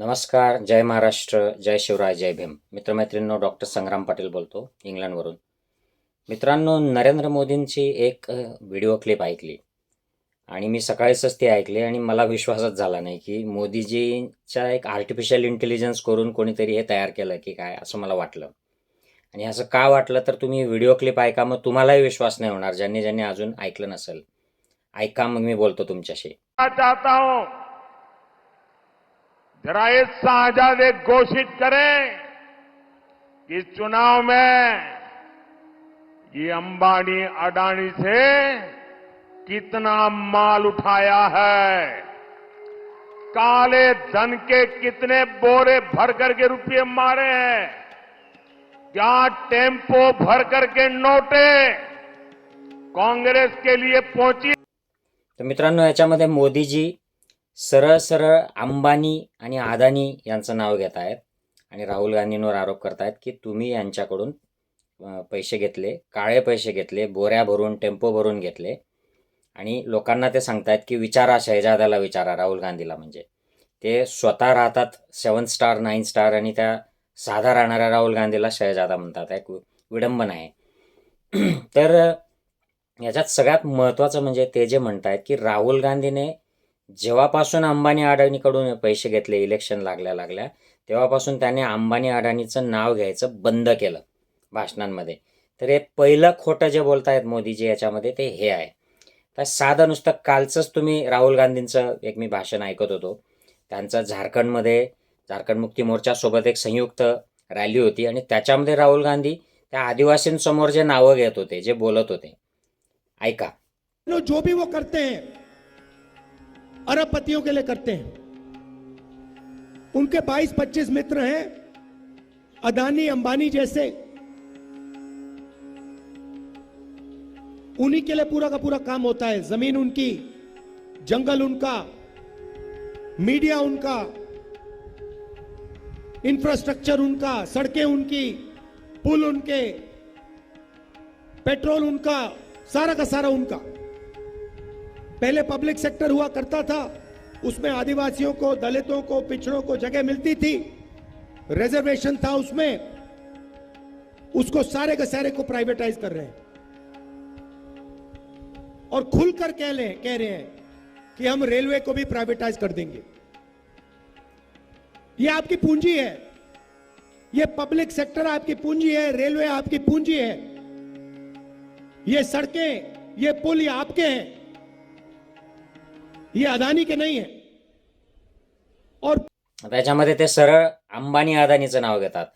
नमस्कार जय महाराष्ट्र जय शिवराय जय भीम. मित्रमैत्रिणींनो डॉक्टर संग्राम पाटील बोलतो इंग्लंडवरून. मित्रांनो नरेंद्र मोदींची एक व्हिडिओ क्लिप ऐकली. आणि मी सकाळीच ती ऐकली आणि मला विश्वासच झाला नाही की मोदीजींचा एक आर्टिफिशियल इंटेलिजन्स करून कोणीतरी हे तयार केलं की काय असं मला वाटलं. आणि असं का वाटलं तर तुम्ही व्हिडिओ क्लिप ऐका मग तुम्हालाही विश्वास नाही होणार ज्यांनी ज्यांनी अजून ऐकलं नसेल. ऐका मग मी बोलतो तुमच्याशी. हो. जरा ये साझाद एक घोषित करें कि चुनाव में ये अंबानी अडानी से कितना माल उठाया है। काले धन के कितने बोरे भर करके रुपये मारे हैं। क्या टेंपो भर करके नोटे कांग्रेस के लिए पहुँची? तर मित्रांनो, याच्यामध्ये मोदीजी सरळ सरळ अंबानी आणि अदानी यांचं नाव घेत आहेत आणि राहुल गांधींवर आरोप करतायत की तुम्ही यांच्याकडून पैसे घेतले काळे पैसे घेतले बोऱ्या भरून टेम्पो भरून घेतले. आणि लोकांना ते सांगतायत की विचारा शहजाद्याला विचारा राहुल गांधीला म्हणजे. ते स्वतः राहतात सेवन स्टार नाईन स्टार आणि त्या साधा राहणाऱ्या राहुल गांधीला शहजादा म्हणतात. एक विडंबन आहे. तर याच्यात सगळ्यात महत्त्वाचं म्हणजे ते जे म्हणत आहेत की राहुल गांधीने जेव्हापासून अंबानी अडाणीकडून पैसे घेतले इलेक्शन लागल्या लागल्या तेव्हापासून त्याने अंबानी अडाणीचं नाव घ्यायचं बंद केलं भाषणांमध्ये. तर हे पहिलं खोटं जे बोलतायत मोदीजी याच्यामध्ये ते हे आहे. तर साधं नुसतं कालचंच तुम्ही राहुल गांधींचं एक मी भाषण ऐकत होतो. त्यांचं झारखंडमध्ये झारखंड मुक्ती मोर्चासोबत एक संयुक्त रॅली होती आणि त्याच्यामध्ये राहुल गांधी त्या आदिवासींसमोर जे नावं घेत होते जे बोलत होते. ऐका. जो भी वो करते हैं अरबपतियों के लिए करते हैं। उनके 22-25 मित्र हैं, अदानी, अंबानी जैसे। उन्हीं के लिए पूरा का पूरा काम होता है। ज़मीन उनकी, जंगल उनका, मीडिया उनका, इंफ्रास्ट्रक्चर उनका, सड़कें उनकी, पुल उनके, पेट्रोल उनका, सारा का सारा उनका। पहले पब्लिक सेक्टर हुआ करता था, उसमें आदिवासियों को, दलितों को, पिछड़ों को जगह मिलती थी। रिजर्वेशन था उसमें। उसको सारे के सारे को प्राइवेटाइज कर रहे हैं। और खुलकर कह ले, कह रहे हैं कि हम रेलवे को भी प्राइवेटाइज कर देंगे। ये आपकी पूंजी है। ये पब्लिक सेक्टर आपकी पूंजी है रेलवे आपकी पूंजी है। ये सड़कें, ये पुल ये आपके हैं। ये अदानी के नाही आहे और त्याच्यामध्ये ते सरळ अंबानी अदानीचं नाव घेतात.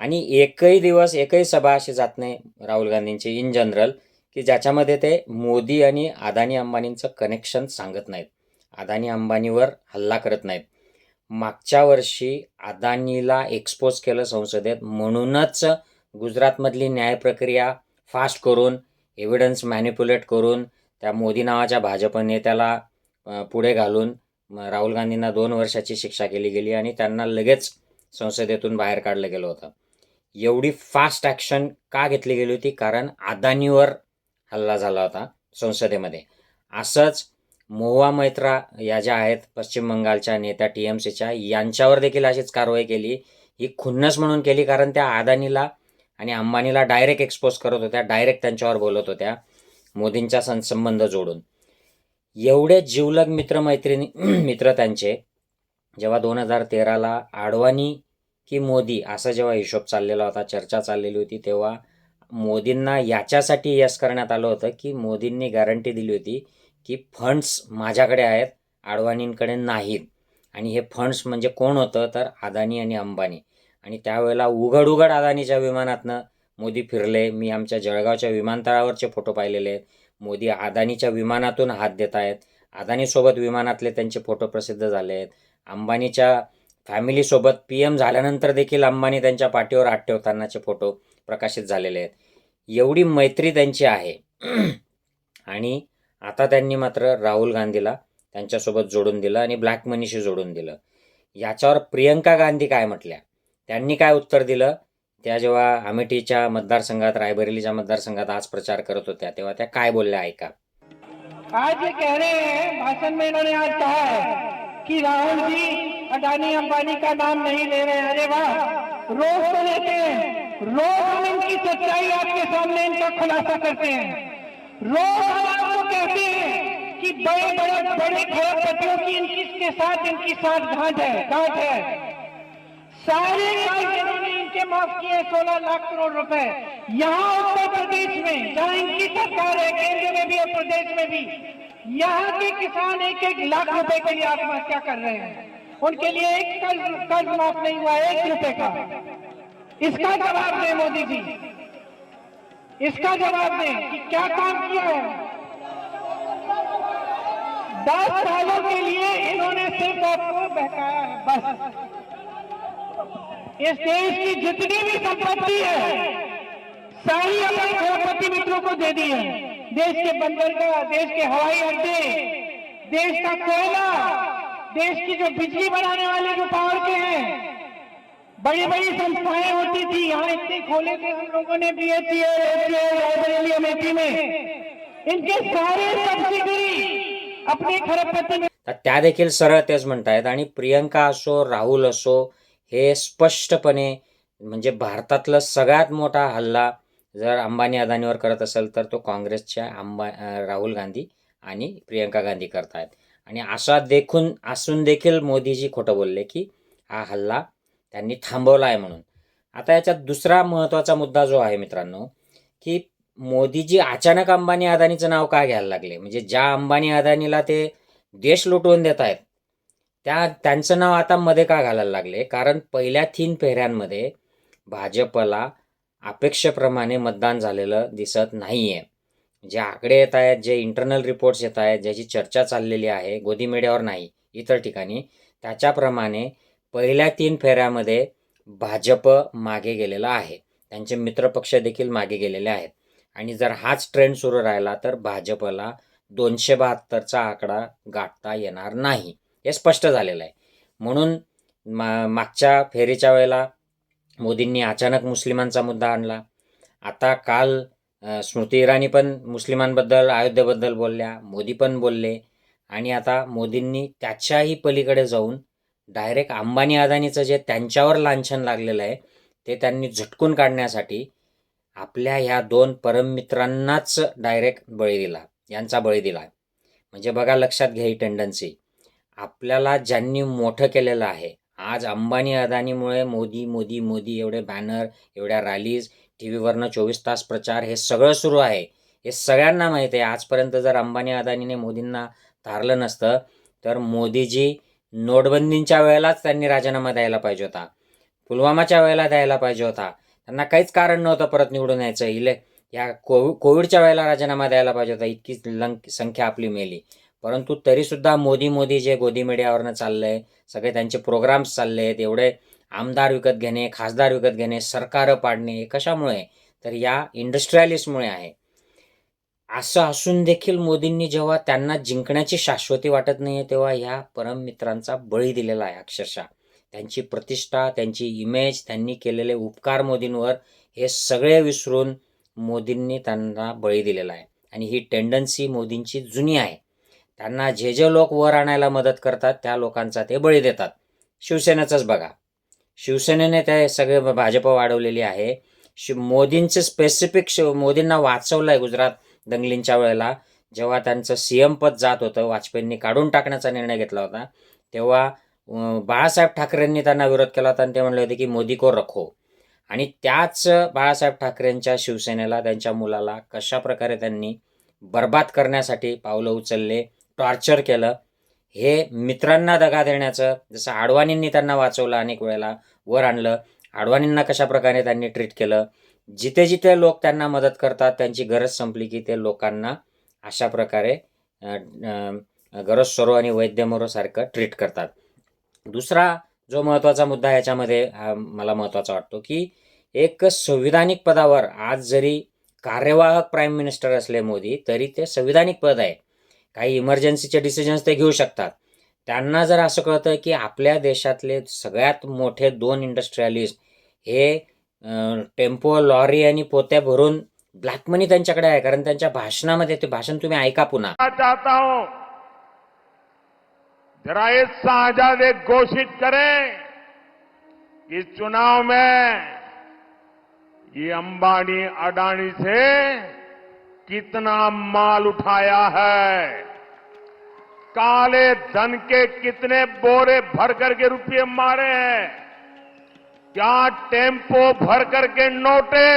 आणि एकही दिवस एकही सभा अशी जात नाही राहुल गांधींची इन जनरल की ज्याच्यामध्ये ते मोदी आणि अदानी अंबानींचं कनेक्शन सांगत नाहीत. अदानी अंबानीवर हल्ला करत नाहीत. मागच्या वर्षी अदानीला एक्सपोज केलं संसदेत म्हणूनच गुजरातमधली न्याय प्रक्रिया फास्ट करून एव्हिडन्स मॅनिप्युलेट करून त्या मोदी नावाच्या भाजप नेत्याला पुढे घालून राहुल गांधींना दोन वर्षाची शिक्षा केली गेली आणि त्यांना लगेच संसदेतून बाहेर काढलं गेलं होतं. एवढी फास्ट ॲक्शन का घेतली गेली होती? कारण अदानीवर हल्ला झाला होता संसदेमध्ये. असंच मोवा मैत्रा या ज्या आहेत पश्चिम बंगालच्या नेत्या टी एम सीच्या यांच्यावर देखील अशीच कारवाई केली. ही खुन्नस म्हणून केली कारण त्या अदानीला आणि अंबानीला डायरेक्ट एक्सपोज करत होत्या डायरेक्ट त्यांच्यावर बोलत होत्या मोदींचा सं संबंध जोडून. एवढे जिवलग मित्रमैत्रिणी मित्र त्यांचे जेव्हा दोन हजार तेराला आडवाणी की मोदी असा जेव्हा हिशोब चाललेला होता चर्चा चाललेली होती तेव्हा मोदींना याच्यासाठी यस करण्यात आलं होतं की मोदींनी गॅरंटी दिली होती की फंड्स माझ्याकडे आहेत आडवाणींकडे नाहीत. आणि हे फंड्स म्हणजे कोण होतं? तर अदानी आणि अंबानी. आणि त्यावेळेला उघड उघड अदानीच्या विमानातनं मोदी फिरले. मी आमच्या जळगावच्या विमानतळावरचे फोटो पाहिलेले. आहेत मोदी अदानीच्या विमानातून हात देत आहेत अदानीसोबत विमानातले त्यांचे फोटो प्रसिद्ध झाले आहेत अंबानीच्या फॅमिलीसोबत पी एम झाल्यानंतर देखील अंबानी त्यांच्या पाठीवर हात ठेवतानाचे फोटो प्रकाशित झालेले आहेत. एवढी मैत्री त्यांची आहे. आणि आता त्यांनी मात्र राहुल गांधीला त्यांच्यासोबत जोडून दिलं आणि ब्लॅक मनीशी जोडून दिलं. याच्यावर प्रियंका गांधी काय म्हटल्या? त्यांनी काय उत्तर दिलं? त्या जेव्हा अमेठीच्या मतदारसंघात रायबरेलीच्या मतदारसंघात आज प्रचार करत होत्या तेव्हा त्या काय बोलल्या ऐका. आज ये कह रहे हैं भाषण में इन्होंने आज कहा है कि राहुल जी अडानी अंबानी का नाम नहीं ले रहे अरे वाह रोज तो लेते हैं। रोज हम इनकी सच्चाई आपके सामने इनका खुलासा करते हैं। रोज हम आपको कहते हैं कि बड़े बड़े बड़े खरबपतियों की इनकी इसके साथ इनकी साथ घाट है घाट है। सारे कर्ज इन्होंने इनके माफ़ किए सोलह लाख करोड़ रुपए। यहाँ उत्तर प्रदेश में, जहाँ इनकी सरकार है, केंद्र में भी और प्रदेश में भी, यहाँ के किसान एक एक लाख रुपए के लिए आत्महत्या कर रहे हैं। उनके लिए एक कर्ज कर्ज माफ़ नहीं हुआ, एक रुपए का। इसका जवाब दें मोदी जी। इसका जवाब दें कि क्या काम किया है? दस सालों के लिए इन्होंने सिर्फ़ आपको बहकाया है, बस। इस देश की जितनी भी संपत्ति है सारी अपने करोड़पति मित्रों को दे दी है। देश के बंदरगाह देश के हवाई अड्डे देश का कोयला देश की जो बिजली बनाने वाले जो पावर के हैं बड़ी बड़ी संस्थाएं होती थी। यहाँ इतने खोले थे हम लोगों ने बी एच लाइब्रेरी अमेठी में इनके सारे सब्सिडी अपने खरबपति में त्या देखील सरळ तेच म्हणतायत आणि प्रियंका असो राहुल असो हे स्पष्टपणे म्हणजे भारतातला सगळ्यात मोठा हल्ला जर अंबानी अदानीवर करत असेल तर तो काँग्रेसच्या अंबा राहुल गांधी आणि प्रियंका गांधी करतायत. आणि असा देखून असून देखील मोदीजी खोटं बोलले की हा हल्ला त्यांनी थांबवला आहे म्हणून. आता याच्यात दुसरा महत्त्वाचा मुद्दा जो आहे मित्रांनो की मोदीजी अचानक अंबानी अदानीचं नाव का घ्यायला लागले? म्हणजे ज्या अंबानी अदानीला ते देश लुटवून देत आहेत त्या त्यांचं नाव आता मध्ये का घालायला लागले? कारण पहिल्या तीन फेऱ्यांमध्ये भाजपला अपेक्षेप्रमाणे मतदान झालेलं दिसत नाही आहे जे आकडे येत आहेत जे इंटरनल रिपोर्ट्स येत आहेत ज्याची चर्चा चाललेली आहे गोदी नाही इतर ठिकाणी त्याच्याप्रमाणे पहिल्या तीन फेऱ्यामध्ये भाजप मागे गेलेला आहे. त्यांचे मित्रपक्ष देखील मागे गेलेले आहेत. आणि जर हाच ट्रेंड सुरू राहिला तर भाजपला दोनशे बहात्तरचा आकडा गाठता येणार नाही. हे स्पष्ट झालेलं आहे. म्हणून मा मागच्या फेरीच्या वेळेला मोदींनी अचानक मुस्लिमांचा मुद्दा आणला. आता काल स्मृती इराणी पण मुस्लिमांबद्दल अयोध्येबद्दल बोलल्या मोदी पण बोलले. आणि आता मोदींनी त्याच्याही पलीकडे जाऊन डायरेक्ट अंबानी अदानीचं जे त्यांच्यावर लांछन लागलेलं आहे ते त्यांनी झटकून काढण्यासाठी आपल्या ह्या दोन परममित्रांनाच डायरेक्ट बळी दिला यांचा बळी दिला. म्हणजे बघा लक्षात घ्या ही टेंडन्सी आपल्याला ज्यांनी मोठं केलेलं आहे. आज अंबानी अदानीमुळे मोदी मोदी मोदी एवढे बॅनर एवढ्या रॅलीज टी व्हीवरनं चोवीस तास प्रचार हे सगळं सुरू आहे. हे सगळ्यांना माहीत आहे. आजपर्यंत जर अंबानी अदानीने मोदींना धारलं नसतं तर मोदीजी नोटबंदींच्या वेळेलाच त्यांनी राजीनामा द्यायला पाहिजे होता. पुलवामाच्या वेळेला द्यायला पाहिजे होता. त्यांना काहीच कारण नव्हतं परत निवडून यायचं. इले या कोवि कोविडच्या वेळेला राजीनामा द्यायला पाहिजे होता. इतकी लंक संख्या आपली मेली. परंतु तरीसुद्धा मोदी मोदी जे गोदी मीडियावरनं चाललंय सगळे त्यांचे प्रोग्राम्स चालले आहेत एवढे आमदार विकत घेणे खासदार विकत घेणे सरकारं पाडणे हे कशामुळे? तर या इंडस्ट्रियलिस्टमुळे आहे. असं असून देखील मोदींनी जेव्हा त्यांना जिंकण्याची शाश्वती वाटत नाही आहे तेव्हा ह्या परममित्रांचा बळी दिलेला आहे अक्षरशः. त्यांची प्रतिष्ठा त्यांची इमेज त्यांनी केलेले उपकार मोदींवर हे सगळे विसरून मोदींनी त्यांना बळी दिलेला आहे. आणि ही टेंडन्सी मोदींची जुनी आहे. त्यांना जे जे लोक वर आणायला मदत करतात त्या लोकांचा ते बळी देतात. शिवसेनेचंच बघा. शिवसेनेने ते सगळे भाजप वाढवलेली आहे. शि मोदींचं स्पेसिफिक शिव मोदींना वाचवलं आहे गुजरात दंगलींच्या वेळेला. जेव्हा त्यांचं सी एम पद जात होतं वाजपेयींनी काढून टाकण्याचा निर्णय घेतला होता. तेव्हा बाळासाहेब ठाकरेंनी त्यांना विरोध केला होता आणि ते म्हणले होते की मोदी को रखो. आणि त्याच बाळासाहेब ठाकरेंच्या शिवसेनेला त्यांच्या मुलाला कशा प्रकारे त्यांनी बर्बाद करण्यासाठी पावलं उचलले टॉर्चर केलं. हे मित्रांना दगा देण्याचं जसं आडवाणींनी त्यांना वाचवलं अनेक वेळेला वर आणलं. आडवाणींना कशाप्रकारे त्यांनी ट्रीट केलं? जिथे जिथे लोक त्यांना मदत करतात त्यांची गरज संपली की ते लोकांना अशा प्रकारे गरज सरो आणि वैद्यमरोसारखं ट्रीट करतात. दुसरा जो महत्त्वाचा मुद्दा याच्यामध्ये मला महत्त्वाचा वाटतो की एक संविधानिक पदावर आज जरी कार्यवाहक प्राईम मिनिस्टर असले मोदी तरी ते संविधानिक पद आहे. काही इमर्जन्सीचे डिसिजन्स ते घेऊ शकतात. त्यांना जर असं कळतं की आपल्या देशातले सगळ्यात मोठे दोन इंडस्ट्रियलिस्ट हे टेम्पो लॉरी आणि पोत्या भरून ब्लॅक मनी त्यांच्याकडे आहे. कारण त्यांच्या भाषणामध्ये ते भाषण तुम्ही ऐका पुन्हा. कहना चाहता हूं. जरा ये घोषित करें कि चुनाव में ये अंबानी अडानी से कितना माल उठाया है। काले धन के कितने बोरे भर करके रुपये मारे हैं। क्या टेम्पो भर करके नोटे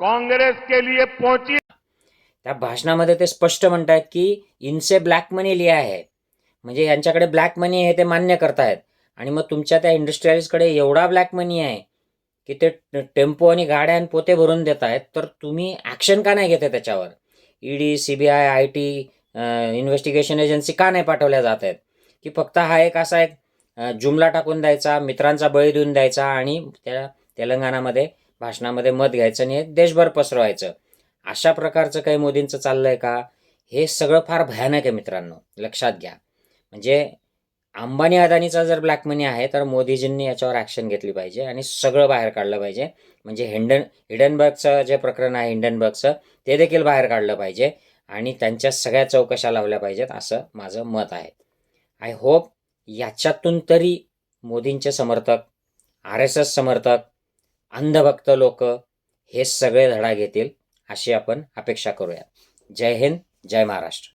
काँग्रेस के लिए पहुंची? त्या भाषणामध्ये ते स्पष्ट म्हणतात की इनसे ब्लॅक मनी लिहा आहे म्हणजे यांच्याकडे ब्लॅक मनी आहे ते मान्य करतायत. आणि मग तुमच्या त्या इंडस्ट्रियलिस्टकडे एवढा ब्लॅक मनी आहे की ते टेम्पो आणि गाड्या आणि पोते भरून देत आहेत तर तुम्ही ॲक्शन का नाही घेते त्याच्यावर? ED C B I I T investigation agency का नाही पाठवल्या जात आहेत? की फक्त हा एक असा एक जुमला टाकून द्यायचा मित्रांचा बळी देऊन द्यायचा आणि त्या तेलंगणामध्ये भाषणामध्ये मत घ्यायचं आणि देशभर पसरवायचं. अशा प्रकारचं काही मोदींचं चाललंय का? हे सगळं फार भयानक आहे मित्रांनो. लक्षात घ्या. म्हणजे अंबानी अदानीचा जर ब्लॅक मनी आहे तर मोदीजींनी याच्यावर ॲक्शन घेतली पाहिजे आणि सगळं बाहेर काढलं पाहिजे. म्हणजे हिंडन हिडनबर्गचं जे प्रकरण आहे हिंडनबर्गचं ते देखील बाहेर काढलं पाहिजे. आणि त्यांच्या सगळ्या चौकशा लावल्या पाहिजेत असं माझं मत आहे. आय होप याच्यातून तरी मोदींचे समर्थक आर एस एस समर्थक अंधभक्त लोक हे सगळे धडा घेतील अशी आपण अपेक्षा करूया. जय हिंद जय महाराष्ट्र.